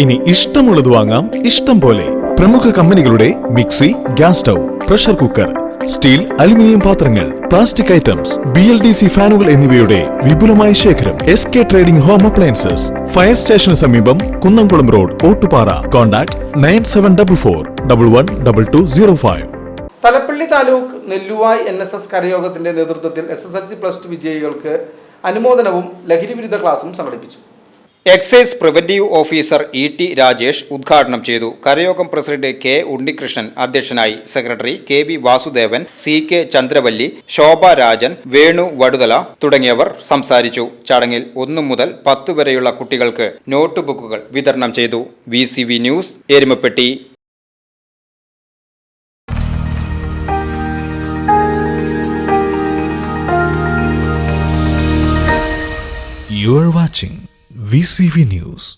ഇനി ഇഷ്ടമുള്ളത് വാങ്ങാം. ഇഷ്ടം പോലെ പ്രമുഖ കമ്പനികളുടെ mixie gas stove pressure cooker steel aluminium പാത്രങ്ങൾ plastic items B L D C ഫാനുകൾ എന്നിവയുടെ വിപുലമായ ശേഖരം S K trading home appliances fire സ്റ്റേഷന് സമീപം Kunnamkulam road Ottupara. Contact nine seven double four double one double two zero five. Thalappally taluk Nelluvai N S S കരയോഗത്തിന്റെ നേതൃത്വത്തിൽ S S L C plus two വിജയികൾക്ക് അനുമോദനവും ലഹരിവിരുദ്ധ ക്ലാസും സംഘടിപ്പിച്ചു. Excise preventive officer E T Rajesh ഉദ്ഘാടനം ചെയ്തു. കരയോഗം president K Unnikrishnan അധ്യക്ഷനായി. Secretary K V Vasudevan C K Chandravalli Shobha Rajan Venu Vaduthala തുടങ്ങിയവർ സംസാരിച്ചു. ചടങ്ങിൽ ഒന്നു മുതൽ പത്തു വരെയുള്ള കുട്ടികൾക്ക് നോട്ട് ബുക്കുകൾ വിതരണം ചെയ്തു. V news Erumapetty. You watching VCV News.